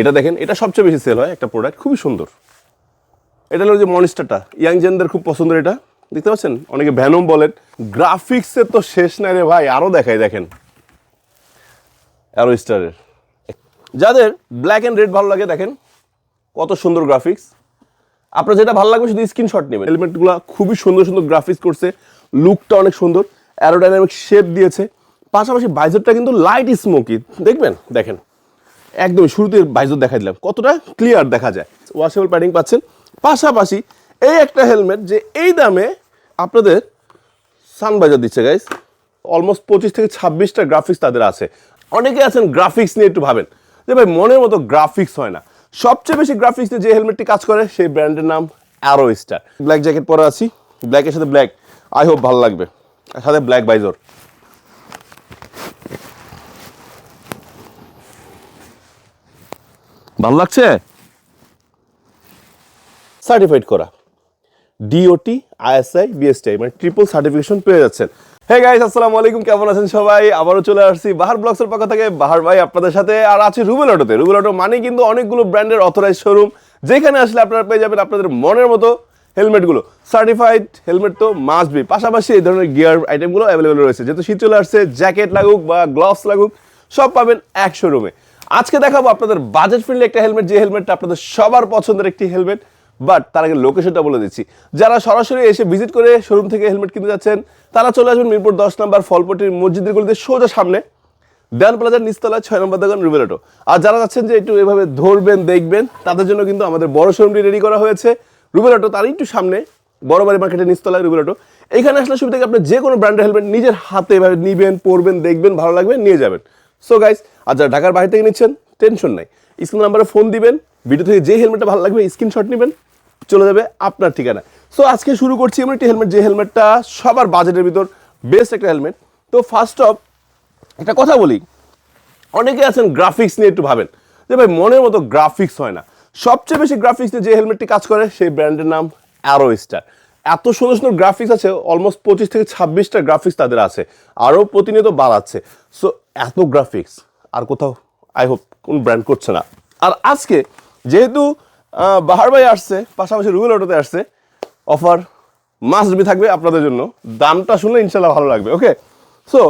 এটা দেখেন, এটা সবচেয়ে বেশি সেল হয় একটা প্রোডাক্ট খুবই সুন্দর। এটা হলো যে মনিস্টারটা ইয়াং জেনদের খুব পছন্দের এটা। দেখতে পাচ্ছেন? অনেকে ভ্যানম বলেন। গ্রাফিক্সের তো শেষ নাই রে ভাই আরও দেখাই, দেখেন। অ্যারো স্টারের যাদের ব্ল্যাক অ্যান্ড রেড ভালো লাগে, দেখেন। কত সুন্দর গ্রাফিক্স আপনার যেটা ভালো লাগবে, শুধু স্ক্রিনশট নেবেন। এলিমেন্টগুলো খুবই সুন্দর সুন্দর গ্রাফিক্স করছে। লুকটা অনেক সুন্দর। অ্যারোডাইনামিক শেপ দিয়েছে। পাশাপাশি বাইজারটা কিন্তু লাইট স্মোকি দেখবেন? দেখেন। একদম শুরুতে বাইজর দেখা দিলাম। কতটা ক্লিয়ার দেখা যায়। ওয়াশেবল প্যাডিং পাচ্ছেন। পাশাপাশি এই একটা হেলমেট যে এই দামে আপনাদের সানবাজার দিচ্ছে গাইস অলমোস্ট পঁচিশ থেকে ছাব্বিশটা গ্রাফিক্স তাদের আছে। অনেকে আছেন গ্রাফিক্স নিয়ে একটু ভাবেন। যে ভাই, মনের মতো গ্রাফিক্স হয় না। সবচেয়ে বেশি গ্রাফিক্স নিয়ে যে হেলমেটটি কাজ করে, সেই ব্র্যান্ডের নাম অ্যারো স্টার ব্ল্যাক জ্যাকেট পরে আছি। ব্ল্যাকের সাথে ব্ল্যাক আই হোপ ভালো লাগবে। সাথে ব্ল্যাক বাইজর ভালো লাগছে? সার্টিফাইড করা। ডিওটি আইএসআই বিএসটিআই মানে ট্রিপল সার্টিফিকেশন পেয়ে যাচ্ছেন। হে গাইস আসসালামু আলাইকুম, কেমন আছেন সবাই? আবারও চলে আসছি বাহার ব্লগসের পক্ষ থেকে। বাহার ভাই, আপনাদের সাথে আর আছে রুবেল অটোতে রুবেল অটো মানে কিন্তু অনেকগুলো ব্র্যান্ডের অথরাইজ শোরুম যেখানে আসলে আপনারা পেয়ে যাবেন আপনাদের মনের মতো হেলমেটগুলো। সার্টিফাইড হেলমেট তো মাস্ট বি পাশাপাশি এই ধরনের গিয়ার আইটেমগুলো অ্যাভেলেবেল রয়েছে। যেহেতু শীত চলে আসছে জ্যাকেট লাগুক বা গ্লাভস লাগুক, সব পাবেন এক শোরুমে আজকে দেখাবো আপনাদের বাজেট ফ্রেন্ডলি একটা হেলমেট যে হেলমেটটা আপনাদের সবার পছন্দের একটি হেলমেট বাট তার আগে লোকেশনটা বলে দিচ্ছি। যারা সরাসরি এসে ভিজিট করে শোরুম থেকে হেলমেট কিনতে যাচ্ছেন, তারা চলে আসবেন মিরপুর দশ নম্বর ফলপটির মসজিদের গলিতে সোজা সামনে দেয়ান প্লাজার নিচতলায় ছয় নম্বর দোকান রুবেলাটো। আর যারা যাচ্ছেন যে একটু এভাবে ধরবেন, দেখবেন, তাদের জন্য কিন্তু আমাদের বড় শোরুমটি রেডি করা হয়েছে। রুবেলাটো, তারই একটু সামনে বড় বাড়ি মার্কেটের নিচতলায় রুবেলাটো। এখানে আসলে সুবিধা আপনি যে কোনো ব্র্যান্ডের হেলমেট নিজের হাতে এভাবে নিবেন, পরবেন, দেখবেন, ভালো লাগবে, নিয়ে যাবেন। সো গাইস আর যারা ঢাকার বাইরে থেকে নিচ্ছেন টেনশন নাই। স্ক্রিন নাম্বারে ফোন দিবেন ভিডিও থেকে যে হেলমেটটা ভালো লাগবে স্ক্রিনশট নেবেন, চলে যাবে আপনার ঠিকানা। সো আজকে শুরু করছি এমন একটি হেলমেট যে হেলমেটটা সবার বাজেটের ভিতর বেস্ট একটা হেলমেট তো ফার্স্ট অফ একটা কথা বলি। অনেকে আছেন গ্রাফিক্স নিয়ে একটু ভাবেন। যে ভাই, মনের মতো গ্রাফিক্স হয় না। সবচেয়ে বেশি গ্রাফিক্স নিয়ে যে হেলমেটটি কাজ করে, সেই ব্র্যান্ডের নাম অ্যারো স্টার এত সুন্দর সুন্দর গ্রাফিক্স আছে অলমোস্ট পঁচিশ থেকে ছাব্বিশটা গ্রাফিক্স তাদের আছে। আরও প্রতিনিয়ত বাড়াচ্ছে। সো এত আর কোথাও আই হোপ কোন ব্র্যান্ড করছে না। আর আজকে যেহেতু বাহার ভাই আসছে, পাশাপাশি রুবেল অটোতে আসছে অফার মাস্ট বি থাকবে আপনাদের জন্য। দামটা শুনলে ইনশাল্লাহ ভালো লাগবে ওকে সো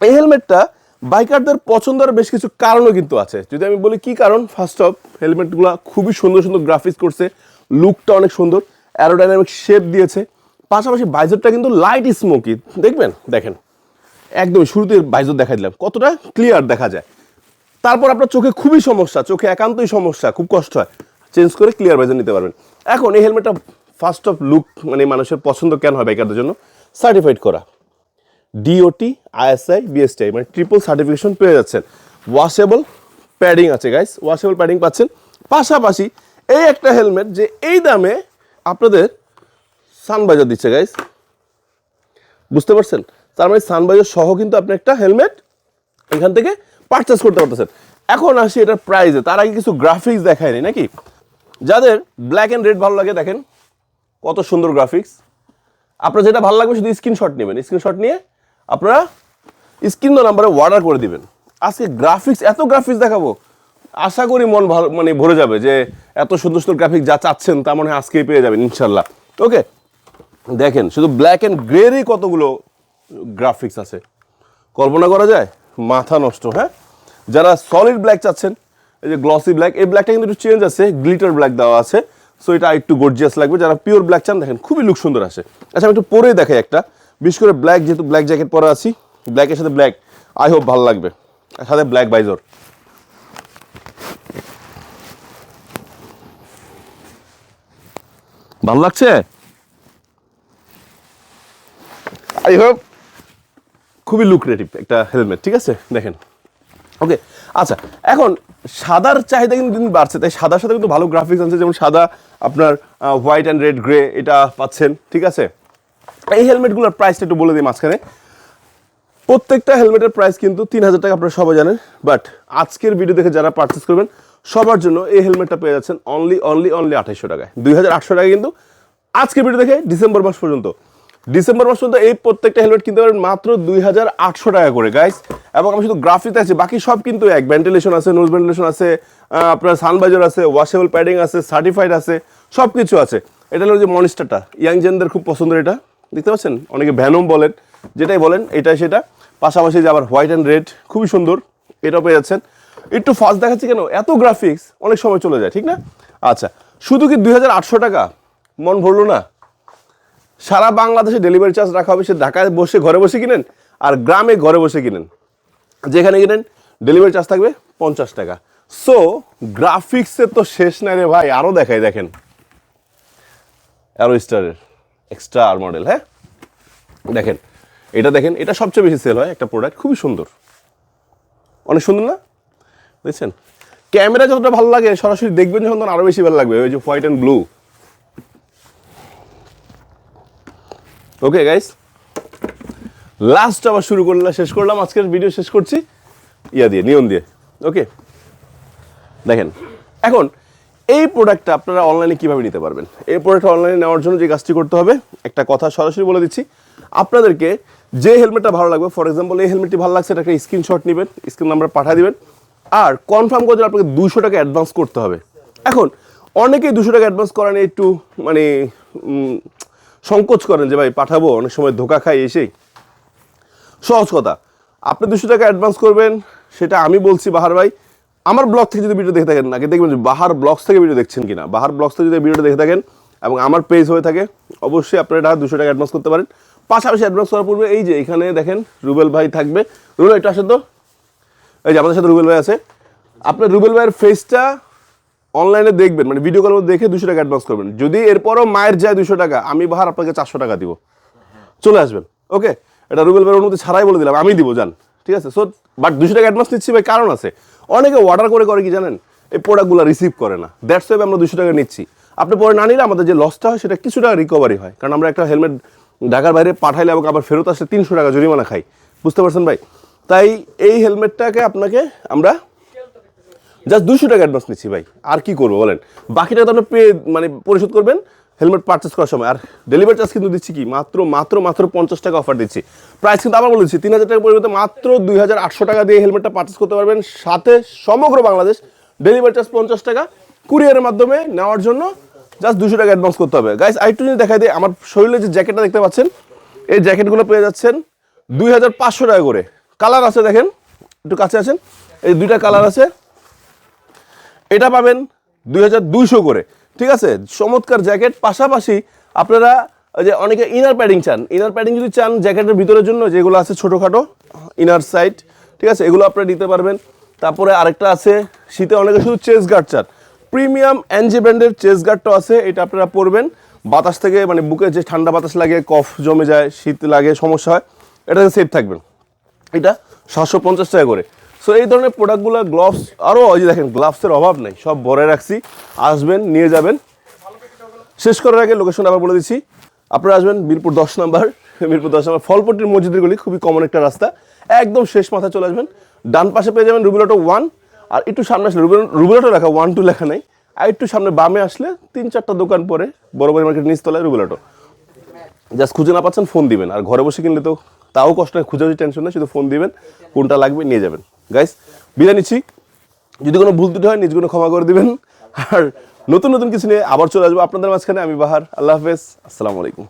এই হেলমেটটা বাইকারদের পছন্দের বেশ কিছু কারণও কিন্তু আছে। যদি আমি বলি কি কারণ ফার্স্ট অফ হেলমেটগুলো খুবই সুন্দর সুন্দর গ্রাফিক্স করছে লুকটা অনেক সুন্দর অ্যারোডাইনামিক শেপ দিয়েছে, পাশাপাশি বাইজারটা কিন্তু লাইট স্মোকি দেখবেন? দেখেন। একদম শুরুতে বাইজর দেখা দিলাম। কতটা ক্লিয়ার দেখা যায়। তারপর আপনার চোখে খুবই সমস্যা, চোখে একান্তই সমস্যা, খুব কষ্ট হয়। চেঞ্জ করে ক্লিয়ার বাইজার নিতে পারবেন। এখন এই হেলমেটটা ফার্স্ট অফ লুক মানে মানুষের পছন্দ কেন হয় বাইকারদের জন্য? সার্টিফাইড করা। ডিওটি আইএসআই বিএসটিআই মানে ট্রিপল সার্টিফিকেশন পেয়ে যাচ্ছেন। ওয়াশেবল প্যাডিং আছে গাইস ওয়াশেবল প্যাডিং পাচ্ছেন। পাশাপাশি এই একটা হেলমেট যে এই দামে আপনাদের সানবাজার দিচ্ছে গাইস বুঝতে পারছেন? তার মানে সানবাজার সহ কিন্তু আপনি একটা হেলমেট এখান থেকে পারচেস করতে পারতেছেন। এখন আসি এটার প্রাইসে তার আগে কিছু গ্রাফিক্স দেখায়নি নাকি? যাদের ব্ল্যাক অ্যান্ড রেড ভালো লাগে, দেখেন কত সুন্দর গ্রাফিক্স আপনার যেটা ভালো লাগবে, শুধু স্ক্রিনশট নেবেন। স্ক্রিনশট নিয়ে আপনারা স্ক্রিন নাম্বারে অর্ডার করে দিবেন। আজকে গ্রাফিক্স এত গ্রাফিক্স দেখাবো। আশা করি মন ভালো মানে ভরে যাবে যে এত সুন্দর সুন্দর গ্রাফিক্স যা চাচ্ছেন, তা মনে হয় আজকেই পেয়ে যাবেন ইনশাল্লাহ ওকে দেখেন, শুধু ব্ল্যাক অ্যান্ড গ্রেরই কতগুলো গ্রাফিক্স আছে। কল্পনা করা যায়, মাথা নষ্ট হ্যাঁ? যারা সলিড ব্ল্যাক চাচ্ছেন, এই যে গ্লসি ব্ল্যাক এই ব্ল্যাকটা কিন্তু একটু চেঞ্জ আছে গ্লিটার ব্ল্যাক দেওয়া আছে। সো এটা একটু গর্জিয়াস লাগবে। যারা পিওর ব্ল্যাক চান, দেখেন, খুবই লুক সুন্দর আসে। আচ্ছা আমি একটু পরেই দেখাই একটা। বিশেষ করে ব্ল্যাক যেহেতু ব্ল্যাক জ্যাকেট পরে আছি ব্ল্যাকের সাথে ব্ল্যাক আই হোপ ভালো লাগবে। সাথে ব্ল্যাক বাইজর ভালো লাগছে? আই হোপ খুবই লুক্রেটিভ একটা হেলমেট ঠিক আছে? দেখেন। ওকে আচ্ছা এখন সাদার চাহিদা কিন্তু দিন বাড়ছে, তাই সাদার সাথে কিন্তু ভালো গ্রাফিক্স আছে, যেমন সাদা আপনার হোয়াইট অ্যান্ড রেড গ্রে এটা পাচ্ছেন, ঠিক আছে? এই হেলমেটগুলোর প্রাইসটা একটু বলে দিই মাঝখানে। প্রত্যেকটা হেলমেটের প্রাইস কিন্তু তিন হাজার টাকা, আপনারা সবাই জানেন। বাট আজকের ভিডিও দেখে যারা পারচেস করবেন, সবার জন্য এই হেলমেটটা পেয়ে যাচ্ছেন অনলি অনলি অনলি আঠাইশশো টাকায়। দুই হাজার আটশো টাকা কিন্তু আজকের ভিডিও দেখে ডিসেম্বর মাস পর্যন্ত। ডিসেম্বর মাস পর্যন্ত এই প্রত্যেকটা হেলমেট কিনতে পারেন মাত্র দুই হাজার আটশো টাকা করে গাইস এবং আমি শুধু গ্রাফিতে আছে, বাকি সব কিন্তু এক ভেন্টিলেশন আছে নোজ ভেন্টিলেশন আছে আপনার সানবাইজার আছে ওয়াশেবল প্যাডিং আছে সার্টিফাইড আছে সব কিছু আছে। এটা হলো যে মনিস্টারটা ইয়াং জেনদের খুব পছন্দের এটা। দেখতে পাচ্ছেন? অনেকে ভ্যানম বলেন, যেটাই বলেন, এটাই সেটা। পাশাপাশি যে আবার হোয়াইট অ্যান্ড রেড খুবই সুন্দর, এটাও পেয়ে যাচ্ছেন। একটু ফাস্ট দেখাচ্ছি কেন? এত গ্রাফিক্স অনেক সময় চলে যায়, ঠিক না? আচ্ছা শুধু কি দুই হাজার আটশো টাকা? মন ভরলো না? সারা বাংলাদেশে ডেলিভারি চার্জ রাখা হবে, সে ঢাকায় বসে, ঘরে বসে কিনেন আর গ্রামে ঘরে বসে কিনেন। যেখানে কিনেন ডেলিভারি চার্জ থাকবে পঞ্চাশ টাকা। সো গ্রাফিক্সের তো শেষ নাই রে ভাই আরও দেখাই, দেখেন। অ্যারো স্টারের এক্সট্রা আর মডেল হ্যাঁ? দেখেন, এটা দেখেন, এটা সবচেয়ে বেশি সেল হয় একটা প্রোডাক্ট খুবই সুন্দর। অনেক সুন্দর না? দেখছেন? ক্যামেরা যতটা ভালো লাগে, সরাসরি দেখবেন যখন, তখন আরও বেশি ভালো লাগবে। ওই যে white and blue okay guys last আবার শুরু করলাম, শেষ করলাম, আজকের ভিডিও শেষ করছি। ইয়া দিয়ে নিয়ন দিয়ে। ওকে দেখেন, এখন এই প্রোডাক্টটা আপনারা অনলাইনে কীভাবে নিতে পারবেন? এই প্রোডাক্টটা অনলাইনে নেওয়ার জন্য যে কাজটি করতে হবে, একটা কথা সরাসরি বলে দিচ্ছি। আপনাদেরকে যে হেলমেটটা ভালো লাগবে ফর এক্সাম্পল এই হেলমেটটি ভালো লাগছে, এটা একটা স্ক্রিনশট নেবেন স্ক্রিন নাম্বার পাঠিয়ে দিবেন। আর কনফার্ম করে আপনাকে দুশো টাকা অ্যাডভান্স করতে হবে। এখন, অনেকেই দুশো টাকা অ্যাডভান্স করা নিয়ে একটু মানে সংকোচ করেন যে, ভাই, পাঠাবো, অনেক সময় ধোকা খাই এসেই। সহজ কথা। আপনি দুশো টাকা অ্যাডভান্স করবেন, সেটা আমি বলছি, বাহার ভাই। আমার ব্লগ থেকে যদি ভিডিও দেখে থাকেন, আগে দেখবেন যে, বাহার ব্লগস থেকে ভিডিও দেখছেন কিনা। বাহার ব্লগস থেকে যদি ভিডিও দেখে থাকেন এবং আমার পেজ হয়ে থাকে, অবশ্যই আপনারা এটা দুশো টাকা অ্যাডভান্স করতে পারেন। পাশাপাশি অ্যাডভান্স করার পূর্বে এই যে, এখানে দেখেন, রুবেল ভাই থাকবে। রুবেল, একটু আসেন তো। এই যে, আমাদের সাথে রুবেল ভাই আছে। আপনার রুবেল ভাইয়ের ফেসটা অনলাইনে দেখবেন মানে ভিডিও কলের মধ্যে দেখে দুশো টাকা অ্যাডভান্স করবেন। যদি এরপরও মায়ের যায় দুশো টাকা, আমি বাহার আপনাকে চারশো টাকা দিব। চলে আসবেন ওকে এটা রুবেল ভাইয়ের অনুমতি ছাড়াই বলে দিলাম, আমি দিব জান ঠিক আছে? সো বাট দুশো টাকা অ্যাডভান্স নিচ্ছি ভাই, কারণ আছে। অনেকে অর্ডার করে করে কি জানেন? এই প্রোডাক্টগুলো রিসিভ করে না। দ্যাটস ওয়ে আমরা দুশো টাকা নিচ্ছি। আপনি পরে না নিলে আমাদের যে লসটা হয়, সেটা কিছু টাকা রিকভারি হয়। কারণ আমরা একটা হেলমেট ঢাকার বাইরে পাঠাইলে এবং আবার ফেরত আসলে তিনশো টাকা জরিমানা খাই। বুঝতে পারছেন ভাই? তাই এই হেলমেটটাকে আপনাকে আমরা জাস্ট দুশো টাকা অ্যাডভান্স নিচ্ছি ভাই। আর কি করব বলেন? বাকিটা তো আপনি পে মানে পরিশোধ করবেন হেলমেট পারচেস করার সময়। আর ডেলিভারি চার্জ কিন্তু দিচ্ছি কি? মাত্র মাত্র মাত্র পঞ্চাশ টাকা অফার দিচ্ছি। প্রাইস কিন্তু আবার বলেছি তিন হাজার টাকার পরিবর্তে মাত্র দুই হাজার আটশো টাকা দিয়ে হেলমেটটা পারচেস করতে পারবেন। সাথে সমগ্র বাংলাদেশ ডেলিভারি চার্জ পঞ্চাশ টাকা। কুরিয়ারের মাধ্যমে নেওয়ার জন্য জাস্ট দুশো টাকা অ্যাডভান্স করতে হবে। গাইস আইটু যদি দেখা দিই, আমার শরীরে যে জ্যাকেটটা দেখতে পাচ্ছেন, এই জ্যাকেটগুলো পেয়ে যাচ্ছেন দুই হাজার পাঁচশো টাকা করে। কালার আছে দেখেন, একটু কাছে আছেন এই দুইটা কালার আছে। এটা পাবেন দুই হাজার দুইশো করে। ঠিক আছে? চমৎকার জ্যাকেট। পাশাপাশি আপনারা যে অনেকে ইনার প্যাডিং চান। ইনার প্যাডিং যদি চান, জ্যাকেটের ভিতরের জন্য যেগুলো আছে ছোটোখাটো ইনার সাইড ঠিক আছে? এগুলো আপনারা নিতে পারবেন। তারপরে আরেকটা আছে, শীতে অনেকে শুধু চেস গার্ড চান। প্রিমিয়াম এনজি ব্র্যান্ডের চেস গার্ডটা আছে, এটা আপনারা পরবেন। বাতাস থেকে মানে বুকে যে ঠান্ডা বাতাস লাগে, কফ জমে যায়, শীত লাগে, সমস্যা হয়, এটা সেফ থাকবেন। এটা সাতশো পঞ্চাশ টাকা করে। সো এই ধরনের প্রোডাক্টগুলো গ্লাভস আরও ওই দেখেন গ্লাভসের অভাব নেই, সব ভরে রাখছি। আসবেন, নিয়ে যাবেন। শেষ করার আগে লোকেশন আবার বলে দিচ্ছি। আপনারা আসবেন মিরপুর দশ নাম্বার, মিরপুর দশ নাম্বার ফলপট্টির মসজিদের গলি, খুবই কমন একটা রাস্তা। একদম শেষ মাথায় চলে আসবেন। ডান পাশে পেয়ে যাবেন রুবেল অটো ওয়ান আর একটু সামনে আসলে রুবেল রুবেল লেখা ওয়ান টু লেখা নেই। আর একটু সামনে বামে আসলে তিন চারটা দোকান পরে বড় বড় মার্কেট নিচতলায় রুবেল অটো জাস্ট খুঁজে না পাচ্ছেন ফোন দিবেন। আর ঘরে বসে কিনলে তো তাও কষ্ট খুঁজে টেনশন নেই, শুধু ফোন দিবেন, কোনটা লাগবে নিয়ে যাবেন। গাইস বিদায় নিচ্ছি যদি কোনো ভুল ত্রুটি হয় নিজগুলো ক্ষমা করে দেবেন। আর নতুন নতুন কিছু নিয়ে আবার চলে আসব আপনাদের মাঝখানে। আমি বাহার। আল্লাহ হাফেজ। আসসালামু আলাইকুম।